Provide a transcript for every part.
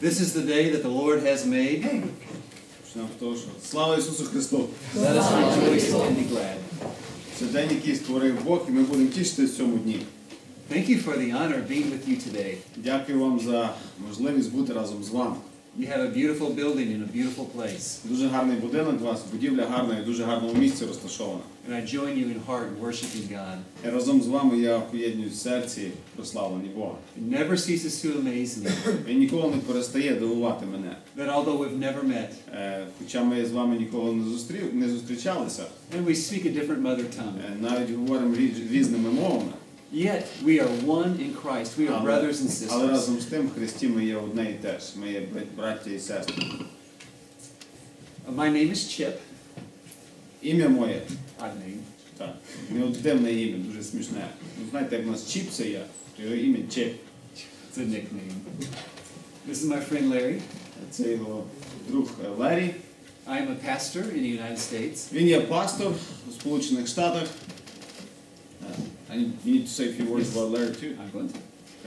This is the day that the Lord has made. Слава Ісусу Христу! Let us rejoice and be glad. Це день, який створив Бог, і ми будемо тішитися в цьому дні. Thank you for the honor of being with you today. Дякую вам за можливість бути разом з вами. You have a beautiful building in a beautiful place. Дуже гарний будинок у вас, будівля гарна і дуже гарному місці розташована. And I join you in heart in worshiping God. І разом з вами я поєднуюсь в серці прославлені Бога. It never ceases to amaze me Він ніколи не перестає дивувати мене. that although we've never met Е, Хоча ми з вами ніколи не зустрів, не зустрічалися, and we speak a different mother tongue, е, навіть говоримо різ- різними мовами, yet we are one in Christ. We are але, brothers and але sisters. разом з тим в Христі ми є одне і те ж. Ми є бра- браття і сестри. Uh, My name is Chip. Ім'я моє Odd name. Так, у нього дивне ім'я, дуже смішне. Ну, знаєте, як у нас Чіпси є, то його ім'я Чіп. It's a nickname. This is my friend Larry. Це його друг е, Ларі. I am a pastor in the United States. Він є пастор у Сполучених Штатах. Е, I need, you need to say a few words about Larry too. I'm going to.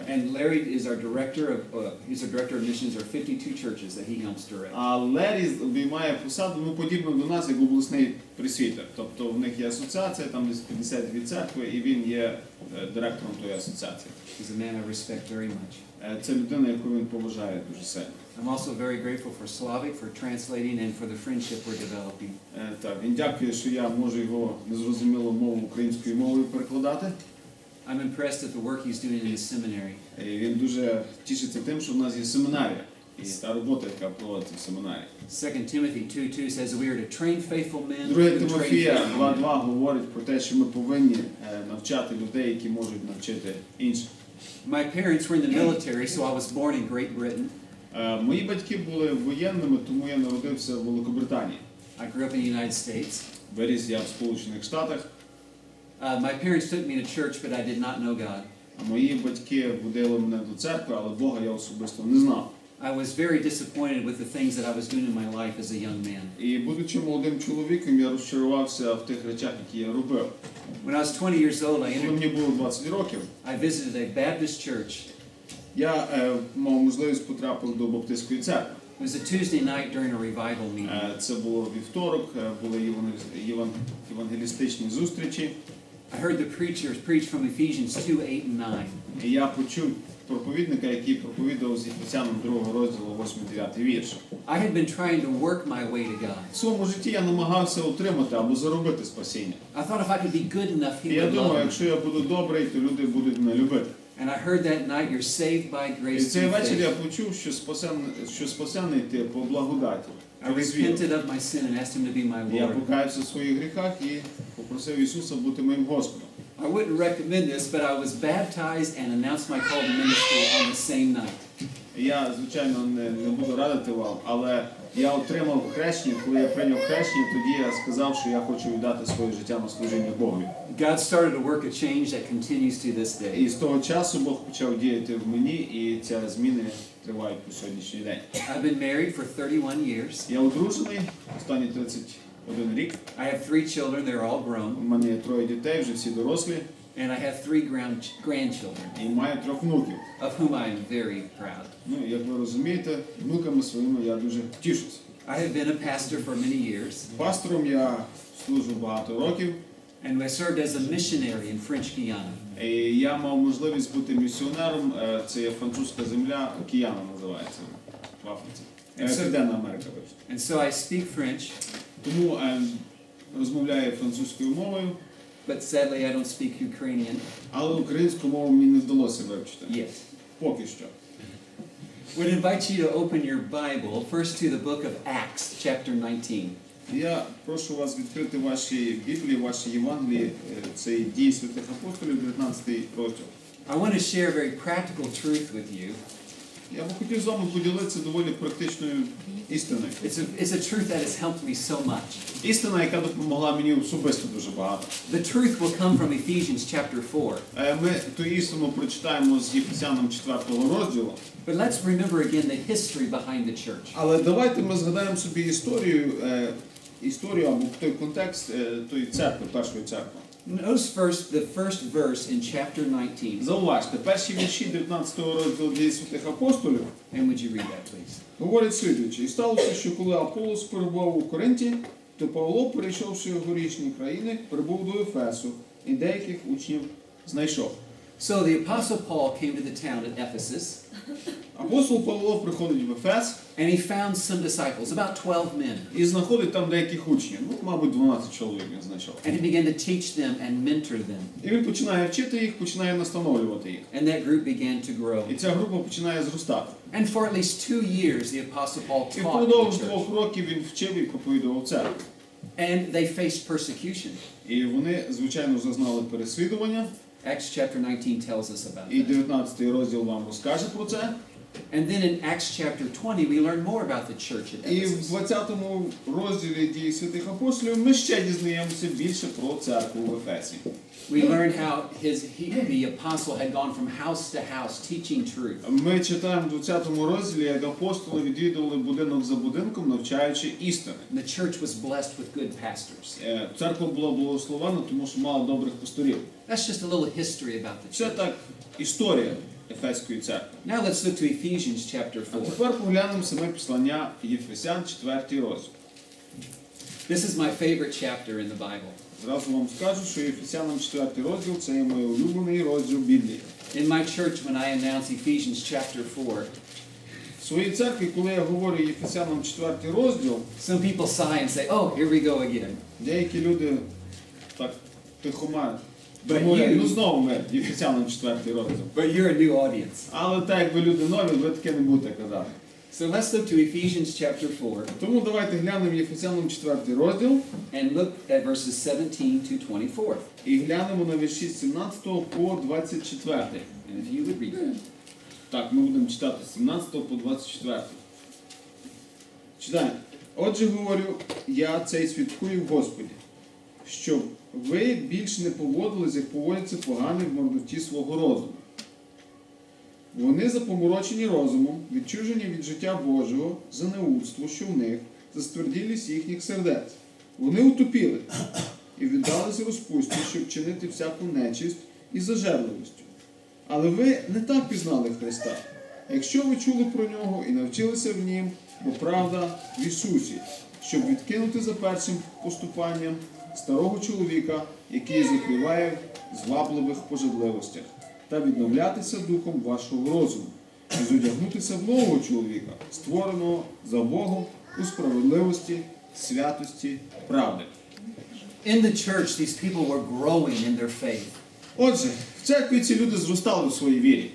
And Larry is our director of, uh, he's our director of missions. There are 52 churches that he helps direct. А Лері обіймає посаду, ну, подібно до нас, як обласний присвітер. Тобто в них є асоціація, там десь 52 церкви, і він є е, директором тої асоціації. He's a man I respect very much. Е, Це людина, яку він поважає дуже сильно. I'm also very grateful for Slavic for translating and for the friendship we're developing. Е, Так, він дякує, що я можу його незрозумілу мову українською мовою перекладати. I'm impressed at the work he's doing in the seminary. І він дуже тішиться тим, що в нас є семинарія. І та робота, яка проводиться в семинарії. 2 Timothy 2.2 says that we are to train faithful men Друге who train Тимофія faithful men. 2.2 говорить про те, що ми повинні е, навчати людей, які можуть навчити інших. My parents were in the military, so I was born in Great Britain. Е, Мої батьки були воєнними, тому я народився в Великобританії. I grew up in the United States. Виріс я в Сполучених Штатах, Uh, my parents took me to church, but I did not know God. а мої батьки водили мене до церкви, але Бога я особисто не знав. I was very disappointed with the things that I was doing in my life as a young man. І будучи молодим чоловіком, я розчарувався в тих речах, які я робив. When I was 20 years old, I Коли entered, мені було 20 років, I visited a Baptist church. я е, мав можливість потрапити до Баптистської церкви. It was a Tuesday night during a revival meeting. Е, Це було вівторок, е, були євангелі- єван- євангелістичні зустрічі. I heard the preachers preach from Ephesians 2, 8, and 9. І я почув проповідника, який проповідував з Ефесянам 2 розділу 8-9 вірш. I had been trying to work my way to God. В своєму житті я намагався отримати або заробити спасіння. I thought if I could be good enough, І He я would думаю, love me. якщо я буду добрий, то люди будуть мене любити. And I heard that night, you're saved by І grace цей through вечір я faith. почув, що спасений, що спасений ти по благодаті. I через віру. repented of my sin and asked Him to be my Я Lord. покаявся в своїх гріхах і попросив Ісуса бути моїм Господом. I wouldn't recommend this, but I was baptized and announced my call to ministry on the same night. Я, звичайно, не, не буду радити вам, але я отримав хрещення, коли я прийняв хрещення, тоді я сказав, що я хочу віддати своє життя на служіння Богові. God started a work of change that continues to this day. І з того часу Бог почав діяти в мені, і ці зміни тривають по сьогоднішній день. I've been married for 31 years. Я одружений останні 31 рік. I have three children, they're all grown. У мене є троє дітей, вже всі дорослі, and I have three grand- grandchildren, і маю трьох внуків. of whom I am very proud. Ну, як ви розумієте, внуками своїми я дуже тішусь. I have been a pastor for many years, Пастором я служу багато років, and I served as a missionary in French Guiana. і я мав можливість бути місіонером. Е, Це є французька земля, Океана називається в Африці. Е, Це- Південна Америка, вибачте. And so I speak French, Тому е, розмовляю французькою мовою, but sadly I don't speak Ukrainian але українську мову мені не вдалося вивчити. yet. Поки що. Would invite you to open your Bible first to the book of Acts, chapter 19. Я прошу вас відкрити ваші Біблії, ваші Євангелії. Е, Це і дії святих апостолів, 19 розділ. I want to share a very practical truth with you. Я би хотів з вами поділитися доволі практичною істиною. It's a, it's a truth that has helped me so much. Істина, яка допомогла мені особисто дуже багато. The truth will come from Ephesians chapter 4. Е, Ми ту істину прочитаємо з Єфесянам 4 розділу. But let's remember again the history behind the church. Але давайте ми згадаємо собі історію, е, історію або той контекст е, тої церкви, першої церкви. Notice first the first verse in chapter 19. Зауважте, перші вірші 19 розділу дії святих апостолів And would you read that, please? говорять слідуючи. І сталося, що коли Аполос перебував у Коринті, то Павло, перейшовши в горішні країни, прибув до Ефесу і деяких учнів знайшов. So the Apostle Paul came to the town at Ephesus, Апостол Павло приходить в Ефес and he found some disciples, about 12 men. і знаходить там деяких учнів. Ну, мабуть, 12 чоловік він знайшов. And he began to teach them and mentor them. І він починає вчити їх, починає настановлювати їх. And that group began to grow. І ця група починає зростати. And for at least two years, the Apostle Paul І taught впродовж двох років він вчив і проповідував церкву. And they faced persecution. І вони, звичайно, зазнали переслідування. Acts chapter 19 tells us about І that. 19 розділ вам розкаже про це. And then in Acts chapter 20, we learn more about the church at І в Ephesus. 20 розділі дії святих апостолів ми ще дізнаємося більше про церкву в Ефесі. We learn how his, he, the apostle had gone from house to house teaching truth. Ми читаємо в 20 розділі, як апостоли відвідували будинок за будинком, навчаючи істини. The church was blessed with good pastors. Е, Церква була благословена, тому що мала добрих пасторів. That's just a little history about the Це church. так історія Ефеської церкви. Now let's look to Ephesians chapter А 4. тепер поглянемо саме послання Єфесян, 4 розділ. This is my favorite chapter in the Bible. Зразу вам скажу, що Єфесянам 4 розділ це є мій улюблений розділ Біблії. In my church, when I announce Ephesians chapter 4, В своїй церкві, коли я говорю Єфесянам 4 розділ, some people sigh and say, oh, here we go again. деякі люди так тихомають. But Говорять, you- ну знову ми Єфесянам 4 розділ. But you're a new audience. Але так як ви люди нові, ви таке не будете казати. So let's look to Ephesians chapter 4 Тому давайте глянемо Єфесянам 4 розділ and look at verses 17 to 24. і глянемо на вірші з 17 по 24. And if you would read that. Так, ми будемо читати з 17 по 24. Читаємо. Отже, говорю, я цей свідкую в Господі, щоб ви більш не поводились, як поводяться погані в мордоті свого розуму. Вони запоморочені розумом, відчужені від життя Божого, за неудство, що в них, за стверділість їхніх сердець. Вони утопіли і віддалися розпусті, щоб чинити всяку нечисть і зажерливістю. Але ви не так пізнали Христа. Якщо ви чули про нього і навчилися в нім, бо правда в Ісусі, щоб відкинути за першим поступанням старого чоловіка, який закриває в звабливих пожадливостях, та відновлятися духом вашого розуму, і зодягнутися в нового чоловіка, створеного за Богом у справедливості, святості, правди. In the church, these people were growing in their faith. Отже, в церкві ці люди зростали у своїй вірі.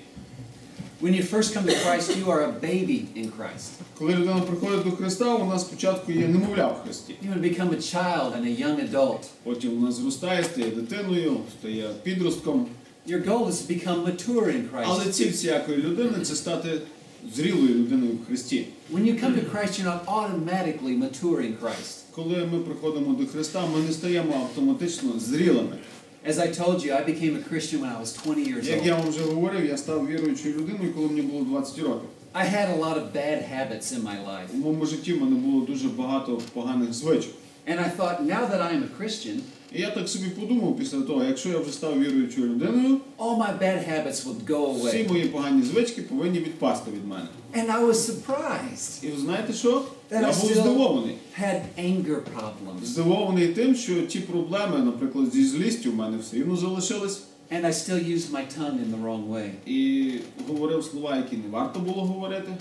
When you first come to Christ, you are a baby in Christ. Коли людина приходить до Христа, вона спочатку є немовля в Христі. You become a child and a young adult. Потім вона зростає, стає дитиною, стає підростком. Your goal is to become mature in Але Christ. ціль всякої людини це стати зрілою людиною в Христі. When you come to Christ, you're not automatically mature in Christ. Коли ми приходимо до Христа, ми не стаємо автоматично зрілими. As I told you, I became a Christian when I was 20 years Як я old. вам вже говорив, я став віруючою людиною, коли мені було 20 років. I had a lot of bad habits in my life. У моєму житті в мене було дуже багато поганих звичок. And I thought, now that I am a Christian, І я так собі подумав після того, якщо я вже став віруючою людиною, all my bad habits would go всі мої погані звички повинні відпасти від мене. And I was surprised. І ви знаєте що? That Я I був still здивований. had anger problems. Здивований тим, що ті проблеми, наприклад, зі злістю в мене все рівно залишились. And I still used my tongue in the wrong way. І говорив слова, які не варто було говорити.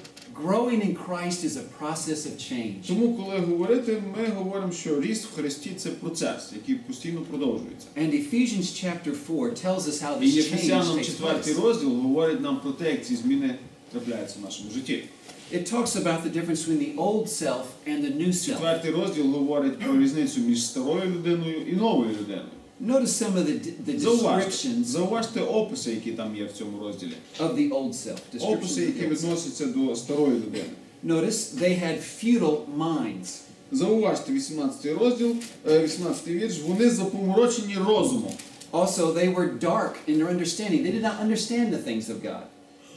Growing in Christ is a process of change. Тому, коли говорити, ми говоримо, що ріст в Христі це процес, який постійно продовжується. And Ephesians chapter 4 tells us how І this change Єфесянам takes 4 place. розділ говорить нам про те, як ці зміни трапляються в нашому житті. It talks about the difference between the old self and the new self. Четвертий розділ говорить про різницю між старою людиною і новою людиною. Notice some of the, the descriptions зауважте описи, які там є в цьому розділі. of the old self. Descriptions Описи, of які old self. відносяться до старої людини. Notice they had futile minds. Зауважте 18 розділ, е, 18 вірш. Вони запоморочені розумом. Also, they were dark in their understanding. They did not understand the things of God.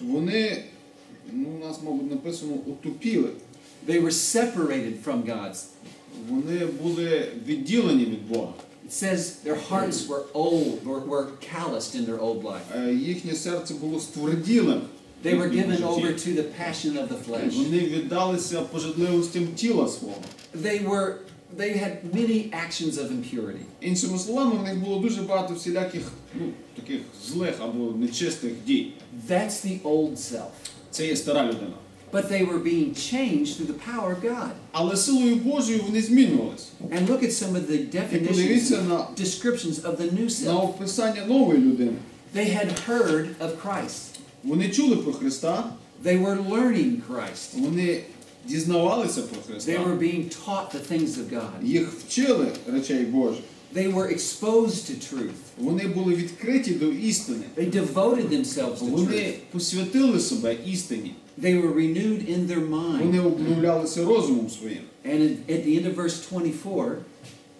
Вони, ну, у нас, мабуть, написано, утупіли. They were separated from God's. Вони були відділені від Бога. It says their hearts were old, were, were calloused in their old life. Е, Їхнє серце було стверділим. They were given over to the passion of the flesh. Вони віддалися пожадливостям тіла свого. They were they had many actions of impurity. Іншими словами, в них було дуже багато всіляких ну, таких злих або нечистих дій. That's the old self. Це є стара людина. But they were being changed through the power of God. Але силою Божою вони змінювалися. And look at some of the І definitions, подивіться на, descriptions of the new на self. описання нової людини. They had heard of Christ. Вони чули про Христа, They were learning Christ. вони дізнавалися про They Христа, were being taught the things of God. їх вчили речей Божих. They were exposed to truth. Вони були відкриті до істини. They devoted themselves to Вони truth. посвятили себе істині. They were renewed in their Вони mind. обновлялися розумом своїм. And in- at the end of verse 24,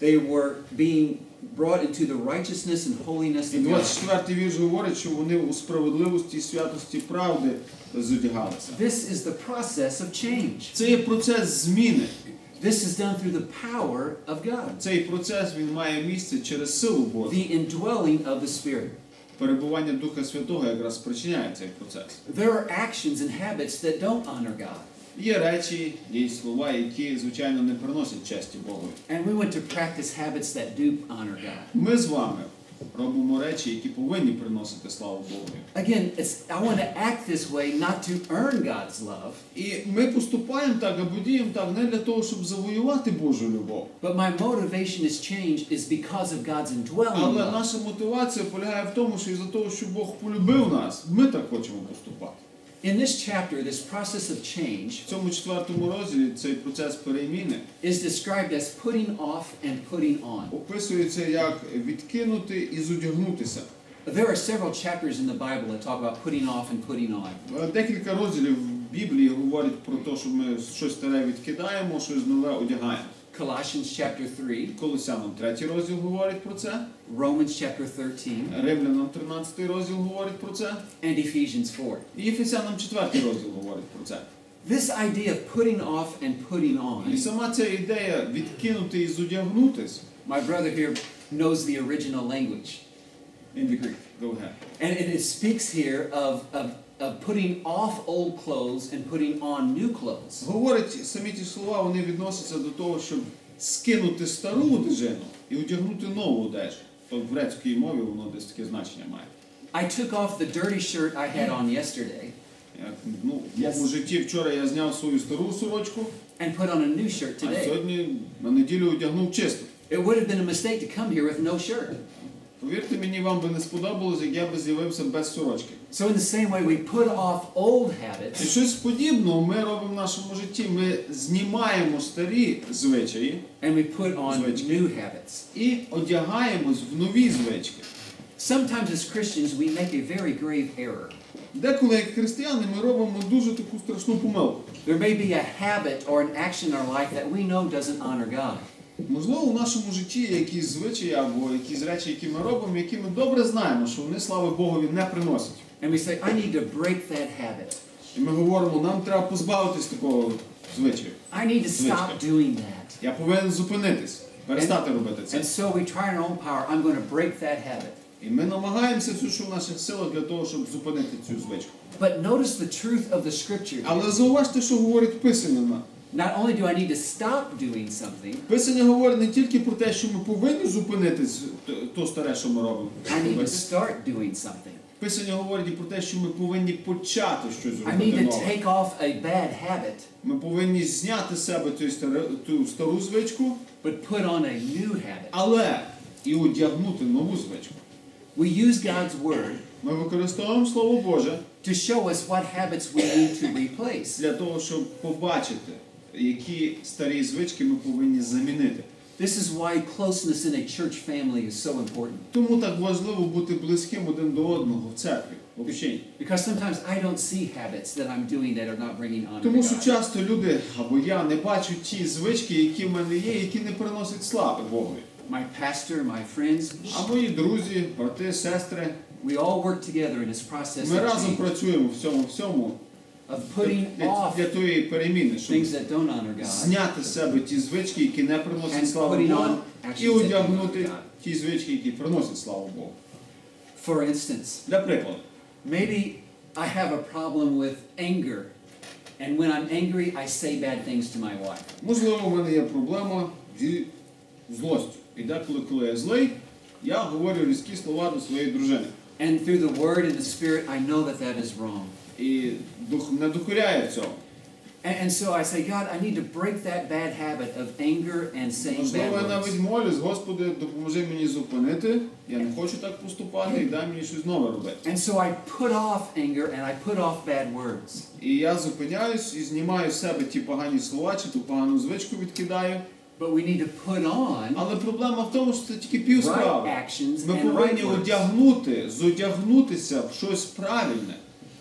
they were being brought into the righteousness and holiness І of God. 24 вірш говорить, що вони у справедливості і святості правди зодягалися. This is the process of change. Це є процес зміни. This is done through the power of God, Цей процес він має місце через силу Божу. the indwelling of the Spirit. Перебування Духа Святого якраз спричиняє цей процес. There are actions and habits that don't honor God. Є речі, є слова, які, звичайно, не приносять честі Богу. And we want to practice habits that do honor God. Ми з вами робимо речі, які повинні приносити славу Богу. Again, it's, I want to act this way not to earn God's love, І ми поступаємо так або діємо так не для того, щоб завоювати Божу любов. but my motivation is changed is because of God's indwelling Але наша мотивація полягає в тому, що із-за того, що Бог полюбив нас, ми так хочемо поступати. In this chapter, this process of change В цьому четвертому розділі цей процес переміни is described as putting off and putting on. описується як відкинути і зодягнутися. There are several chapters in the Bible that talk about putting off and putting on. Е, Декілька розділів в Біблії говорять про те, що ми щось старе відкидаємо, щось нове одягаємо. Colossians chapter 3, Колосянам третій розділ говорить про це, Romans chapter 13, Римлянам 13 розділ говорить про це, and Ephesians 4. і Ефесянам 4 розділ говорить про це. This idea of putting off and putting І on, сама ця ідея відкинути і зодягнутись. my brother here knows the original language in the Greek. Go ahead. And it, it speaks here of, of, of putting off old clothes and putting on new clothes. Говорить самі ті слова, вони відносяться до того, щоб скинути стару одежину і одягнути нову одежу. То в грецькій мові воно десь таке значення має. I took off the dirty shirt I had on yesterday Як, ну, в Yes. моєму житті вчора я зняв свою стару сорочку, and put on a new shirt а today. сьогодні на неділю одягнув чисту. It would have been a mistake to come here with no shirt. Повірте мені, вам би не сподобалось, як я би з'явився без сорочки. So in the same way, we put off old І habits щось подібного ми робимо в нашому житті. Ми знімаємо старі звичаї and we put on Звички. new habits. і одягаємось в нові звички. Sometimes as Christians, we make a very grave error. Деколи, як християни, ми робимо дуже таку страшну помилку. There may be a habit or an action in our life that we know doesn't honor God. Можливо, у нашому житті є якісь звичаї або якісь речі, які ми робимо, які ми добре знаємо, що вони слави Богові не приносять. And we say, I need to break that habit. І ми говоримо, нам треба позбавитись такого звичаю. I need to stop doing that. Я повинен зупинитись, перестати робити це. And so we try in our own power, I'm going to break that habit. І ми намагаємося все, що в наших силах для того, щоб зупинити цю звичку. But notice the truth of the scripture. Але зауважте, що говорить Писання. Not only do I need to stop doing something, Писання говорить не тільки про те, що ми повинні зупинити з- т- то старе, що ми робимо. I need to start doing something. Писання говорить і про те, що ми повинні почати щось I need to нове. take off a bad habit, Ми повинні зняти з себе ту стару, ту стару звичку, but put on a new habit. але і одягнути нову звичку. We use God's word Ми використовуємо Слово Боже to show us what habits we need to replace. для того, щоб побачити, які старі звички ми повинні замінити. This is why closeness in a church family is so important. Тому так важливо бути близьким один до одного в церкві, в. Because sometimes I don't see habits that I'm doing that are not bringing honor Тому що часто люди або я не бачу ті звички, які в мене є, які не приносять слави Богові. My pastor, my friends, А мої друзі, брати, сестри, we all work together in this process ми разом працюємо в цьому всьому, of putting для, off для тої переміни, щоб things that don't honor God зняти з себе ті звички, які не приносять and славу putting Богу, on і actions that do honor одягнути God. ті звички, які приносять славу Богу. For instance, Для прикладу, maybe I have a problem with anger, and when I'm angry, I say bad things to my wife. можливо, у мене є проблема зі злостю. І деколи, коли я злий, я говорю різкі слова до своєї дружини. And through the Word and the Spirit, I know that that is wrong. І не докоряє цього. And, and so I say, God, I need to break that bad habit of anger and saying Можливо, я bad навіть молюсь, Господи, допоможи мені зупинити. Я не хочу так поступати і дай мені щось нове робити. And so I put off anger and I put off bad words. І я зупиняюсь і знімаю з себе ті погані слова чи ту погану звичку відкидаю. But we need to put on Але проблема в тому, що це тільки пів right actions Ми повинні right одягнути, зодягнутися в щось правильне.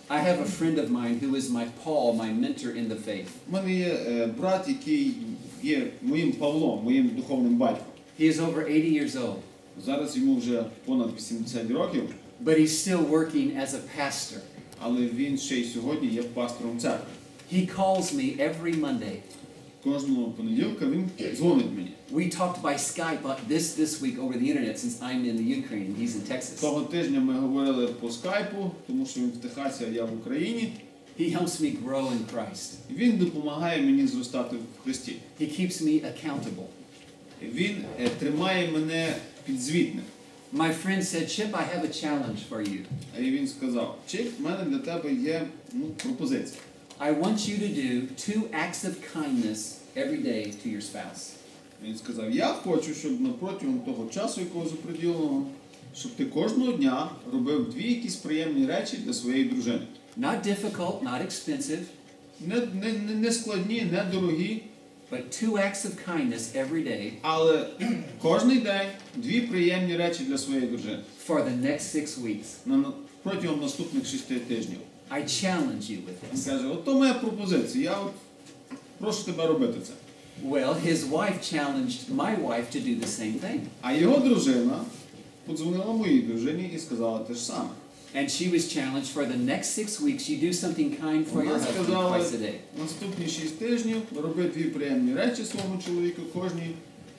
I have a friend of mine who is my Paul, my mentor in the faith. У мене є е, брат, який є моїм Павлом, моїм духовним батьком. He is over 80 years old, Зараз йому вже понад 80 років, but he's still working as a pastor. але він ще й сьогодні є пастором церкви. He calls me every Monday. Кожного понеділка він дзвонить мені. We talked by Skype this this week over the internet since I'm in the Ukraine and he's in Texas. Того тижня ми говорили по скайпу, тому що він в Техасі, а я в Україні. He helps me grow in Christ. Він допомагає мені зростати в Христі. He keeps me accountable. Він е, тримає мене підзвітним. My friend said, Chip, I have a challenge for you. А і він сказав: Чик, в мене для тебе є ну, пропозиція. I want you to do two acts of kindness every day to your spouse. Він сказав: Я хочу, щоб на протягом того часу, якого заприділеного, щоб ти кожного дня робив дві якісь приємні речі для своєї дружини. Not difficult, not expensive, Не, не, не, не складні, не дорогі, but two acts of kindness every day але кожний день дві приємні речі для своєї дружини. for the next six weeks. На, на- протягом наступних шести тижнів. I challenge you with Він this. каже: от то моя пропозиція. Я от прошу тебе робити це. Well, his wife challenged my wife to do the same thing. А його дружина подзвонила моїй дружині і сказала те ж саме. And she was challenged for the next six weeks, you do something kind for your Вона husband сказала, twice a day. наступні шість тижнів роби дві приємні речі своєму чоловіку кожні,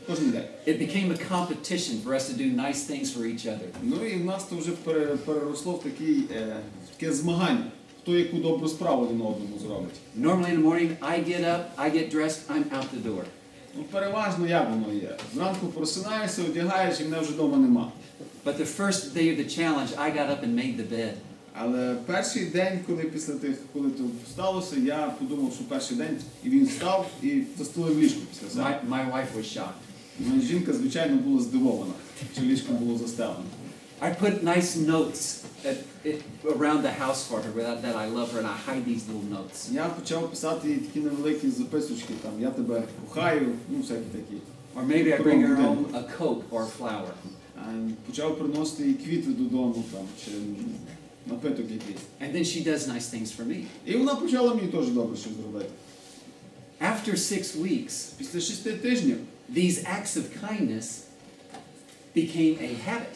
кожен день. It became a competition for us to do nice things for each other. Ну і в нас то вже пере- переросло в такий, е, в таке змагання, хто яку добру справу один одному зробить. Normally in the morning, I get up, I get dressed, I'm out the door. Ну, переважно як воно є. Зранку просинаєшся, одягаєш і мене вже вдома нема. But the first day of the challenge, I got up and made the bed. Але перший день, коли після тих, коли то сталося, я подумав, що перший день і він встав і застелив ліжко після себе. My, my wife was shocked. Ну, і жінка, звичайно, була здивована, що ліжко було застелене. I put nice notes at, it, around the house for her that, that I love her, and I hide these little notes. Я почав писати їй такі невеликі записочки, там я тебе кохаю, ну всякі такі. Or maybe I bring her home a coat or a flower. А почав приносити їй квіти додому там, чи напиток якийсь. And then she does nice things for me. І вона почала мені теж добре щось зробити. After six weeks, Після шести тижнів these acts of kindness became a habit.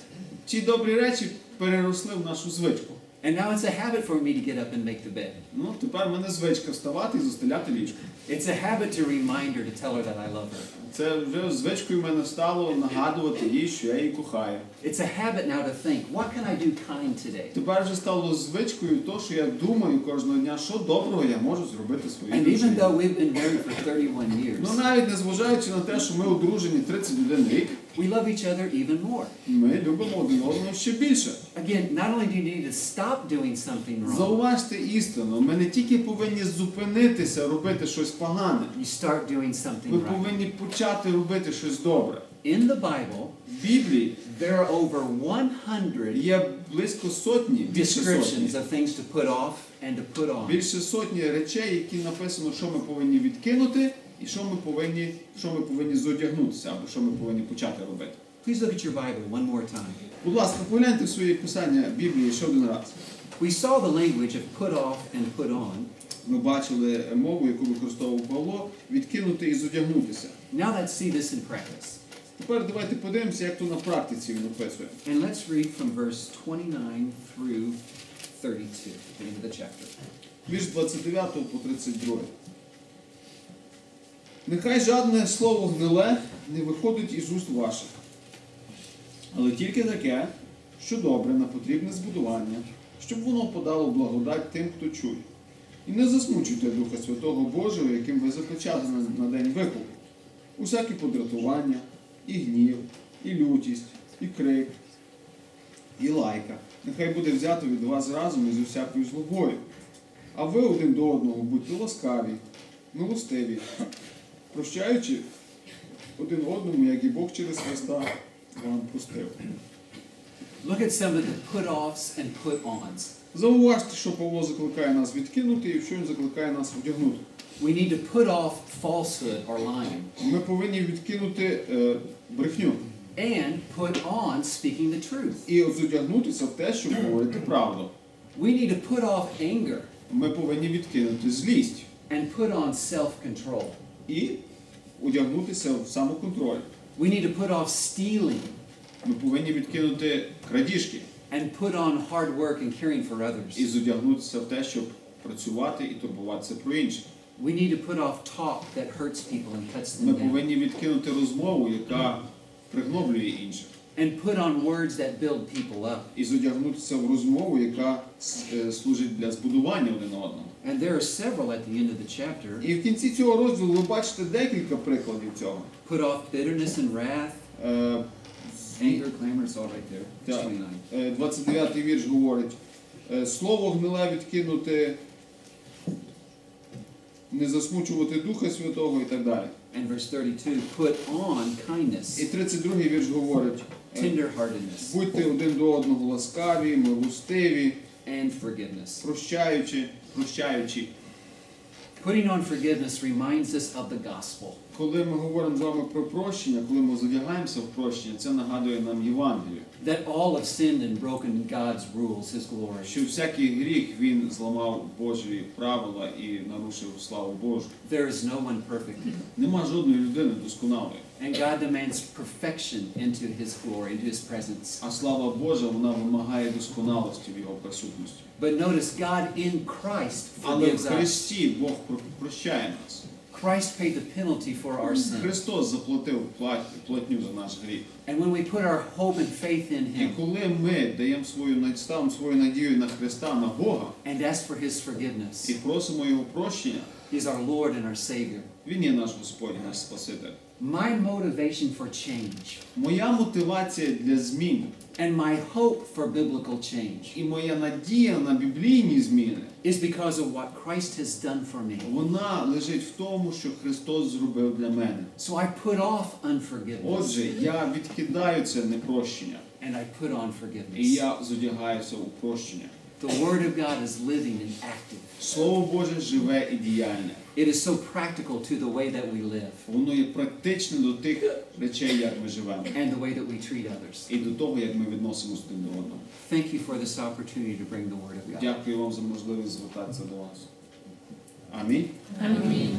Ті добрі речі переросли в нашу звичку. And now it's a habit for me to get up and make the bed. Ну, тепер в мене звичка вставати і застеляти ліжко. It's a habit to remind her to tell her that I love her. Це вже звичкою в мене стало нагадувати їй, що я її кохаю. It's a habit now to think, what can I do kind today? Тепер вже стало звичкою то, що я думаю кожного дня, що доброго я можу зробити своїй And even though we've been married for 31 years, Ну навіть незважаючи на те, що ми одружені 31 рік, we love each other even more. ми любимо один одного ще більше. Again, not only do you need to stop doing something wrong, Зауважте істину, ми не тільки повинні зупинитися робити щось погане, you start doing something right. повинні почати робити щось добре. In the Bible, В Біблії there are over 100 є близько сотні, більше descriptions of things to put off and to put on. більше сотні речей, які написано, що ми повинні відкинути, і що ми повинні, що ми повинні зодягнутися, або що ми повинні почати робити. Please look at your Bible one more time. Будь ласка, погляньте в своє писання Біблії ще один раз. We saw the language of put off and put on. Ми бачили мову, яку використовував Павло, відкинути і зодягнутися. Now let's see this in practice. Тепер давайте подивимося, як то на практиці він описує. And let's read from verse 29 through 32, the end of the chapter. вірш 29 по 32. Нехай жадне слово гниле не виходить із уст ваших, але тільки таке, що добре на потрібне збудування, щоб воно подало благодать тим, хто чує. І не засмучуйте Духа Святого Божого, яким ви запечатані на день викупу. Усякі подратування, і гнів, і лютість, і крик, і лайка. Нехай буде взято від вас разом із усякою злобою. А ви один до одного будьте ласкаві, милостиві, прощаючи один одному, як і Бог через Христа вам простив. Look at some of the put-offs and put-ons. Зауважте, що Павло закликає нас відкинути і що він закликає нас одягнути. We need to put off falsehood or lying Ми повинні відкинути е, брехню and put on speaking the truth. і от одягнутися в те, щоб говорити правду. We need to put off anger Ми повинні відкинути злість and put on self-control. І одягнутися в самоконтроль. We need to put off stealing Ми повинні відкинути крадіжки and put on hard work and caring for others. і зодягнутися в те, щоб працювати і турбуватися про інших. We need to put off talk that hurts people and cuts Ми them down. повинні відкинути розмову, яка пригноблює інших, And put on words that build people up. і зодягнутися в розмову, яка е, служить для збудування один одного. And there are several at the end of the chapter. І в кінці цього розділу ви бачите декілька прикладів цього. Put off bitterness and wrath, Е, anger, clamor, it's all right there. Verse Так. 29. Е, 29-й вірш говорить, е, слово гниле відкинути, не засмучувати Духа Святого і так далі. And verse 32, put on І 32-й вірш говорить, е, tenderheartedness, будьте один до одного ласкаві, милостиві, and forgiveness. прощаючи, прощаючи. Putting on forgiveness reminds us of the gospel. Коли ми говоримо з вами про прощення, коли ми задягаємося в прощення, це нагадує нам Євангелію, That all have sinned and broken God's rules, His glory. що всякий гріх він зламав Божі правила і нарушив славу Божу. There is no one perfect. Нема жодної людини досконалої. And God demands perfection into His glory, into His presence. А слава Божа, вона вимагає досконалості в його присутності. But notice, God in Christ Але в forgives us. Христі Бог про- прощає нас. Christ paid the penalty for our sin. Христос заплатив плат- платню за наш гріх. And when we put our hope and faith in І Him коли ми даємо свою над- ставимо свою надію на Христа, на Бога, and ask for His forgiveness, і просимо Його прощення, He's our Lord and our Savior. Він є наш Господь, наш Спаситель. My motivation for change Моя мотивація для змін and my hope for biblical change і моя надія на біблійні зміни, is because of what Christ has done for me. вона лежить в тому, що Христос зробив для мене. So I put off unforgiveness Отже, я відкидаю це непрощення, and I put on і forgiveness. я зодягаюся у прощення. The Word of God is living and active. Слово Боже живе і діяльне. It is so practical to the way that we live Воно є практичне до тих речей, як ми живемо, and the way that we treat others. і до того, як ми відносимося один до одного. Thank you for this opportunity to bring the Word of God. Дякую вам за можливість звертатися до вас. Амінь. Амінь.